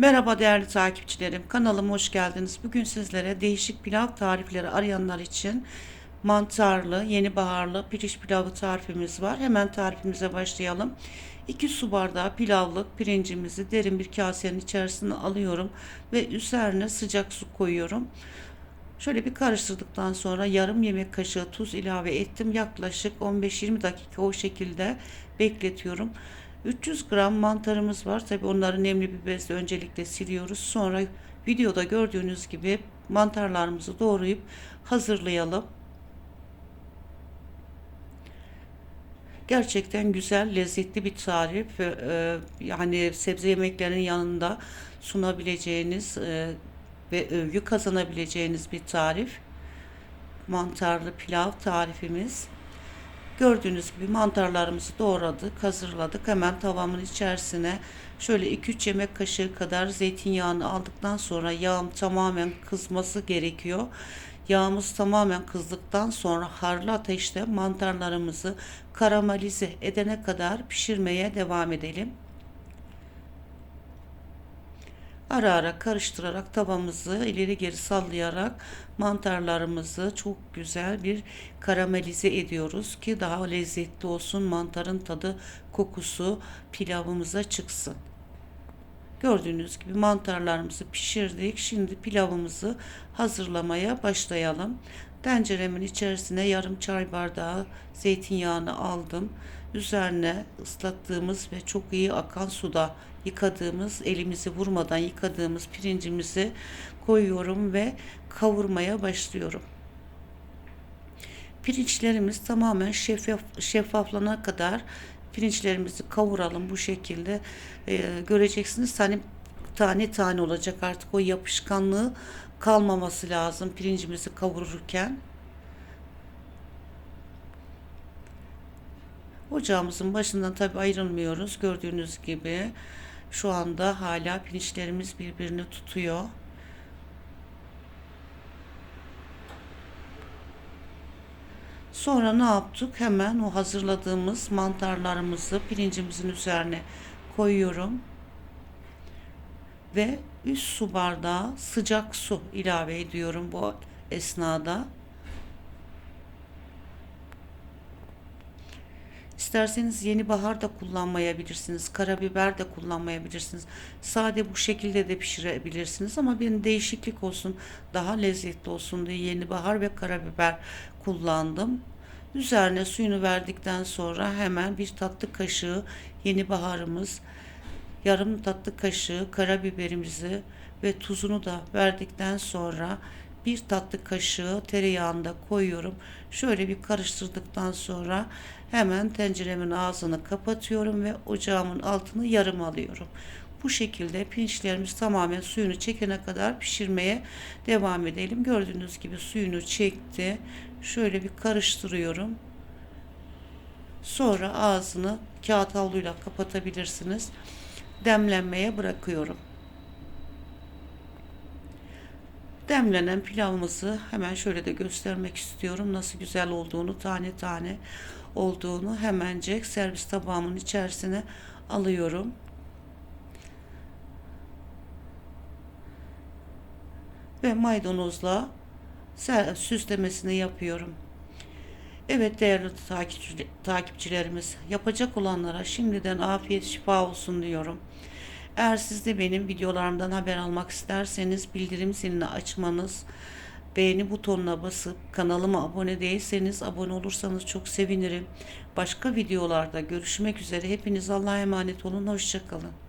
Merhaba değerli takipçilerim. Kanalıma hoş geldiniz. Bugün sizlere değişik pilav tarifleri arayanlar için mantarlı, yeni baharlı pirinç pilavı tarifimiz var. Hemen tarifimize başlayalım. 2 su bardağı pilavlık pirincimizi derin bir kasenin içerisine alıyorum ve üzerine sıcak su koyuyorum. Şöyle bir karıştırdıktan sonra yarım yemek kaşığı tuz ilave ettim. Yaklaşık 15-20 dakika o şekilde bekletiyorum. 300 gram mantarımız var. Tabi onları nemli bir bezle öncelikle siliyoruz. Sonra videoda gördüğünüz gibi mantarlarımızı doğrayıp hazırlayalım. Gerçekten güzel, lezzetli bir tarif. Ee, yani sebze yemeklerinin yanında sunabileceğiniz e, ve övgü kazanabileceğiniz bir tarif. Mantarlı pilav tarifimiz. Gördüğünüz gibi mantarlarımızı doğradık, hazırladık. Hemen tavamın içerisine şöyle 2-3 yemek kaşığı kadar zeytinyağını aldıktan sonra yağım tamamen kızması gerekiyor. Yağımız tamamen kızdıktan sonra harlı ateşte mantarlarımızı karamelize edene kadar pişirmeye devam edelim. Ara ara karıştırarak tavamızı ileri geri sallayarak mantarlarımızı çok güzel bir karamelize ediyoruz ki daha lezzetli olsun mantarın tadı kokusu pilavımıza çıksın. Gördüğünüz gibi mantarlarımızı pişirdik. Şimdi pilavımızı hazırlamaya başlayalım. Tenceremin içerisine yarım çay bardağı zeytinyağını aldım. Üzerine ıslattığımız ve çok iyi akan suda yıkadığımız, elimizi vurmadan yıkadığımız pirincimizi koyuyorum ve kavurmaya başlıyorum. Pirinçlerimiz tamamen şeffaf, şeffaflana kadar pirinçlerimizi kavuralım bu şekilde. Ee, göreceksiniz hani tane tane olacak artık o yapışkanlığı kalmaması lazım pirincimizi kavururken. Ocağımızın başından tabi ayrılmıyoruz. Gördüğünüz gibi şu anda hala pirinçlerimiz birbirini tutuyor. Sonra ne yaptık? Hemen o hazırladığımız mantarlarımızı pirincimizin üzerine koyuyorum. Ve üst su bardağı sıcak su ilave ediyorum bu esnada. İsterseniz yeni bahar da kullanmayabilirsiniz. Karabiber de kullanmayabilirsiniz. Sade bu şekilde de pişirebilirsiniz ama bir değişiklik olsun, daha lezzetli olsun diye yeni bahar ve karabiber kullandım. Üzerine suyunu verdikten sonra hemen bir tatlı kaşığı yeni baharımız, yarım tatlı kaşığı karabiberimizi ve tuzunu da verdikten sonra bir tatlı kaşığı tereyağını da koyuyorum. Şöyle bir karıştırdıktan sonra hemen tenceremin ağzını kapatıyorum ve ocağımın altını yarım alıyorum. Bu şekilde pirinçlerimiz tamamen suyunu çekene kadar pişirmeye devam edelim. Gördüğünüz gibi suyunu çekti. Şöyle bir karıştırıyorum. Sonra ağzını kağıt havluyla kapatabilirsiniz. Demlenmeye bırakıyorum. Demlenen pilavımızı hemen şöyle de göstermek istiyorum. Nasıl güzel olduğunu, tane tane olduğunu hemencek servis tabağımın içerisine alıyorum. Ve maydanozla süslemesini yapıyorum. Evet değerli takipçi, takipçilerimiz yapacak olanlara şimdiden afiyet şifa olsun diyorum. Eğer siz de benim videolarımdan haber almak isterseniz bildirim zilini açmanız, beğeni butonuna basıp kanalıma abone değilseniz abone olursanız çok sevinirim. Başka videolarda görüşmek üzere. Hepiniz Allah'a emanet olun. Hoşçakalın.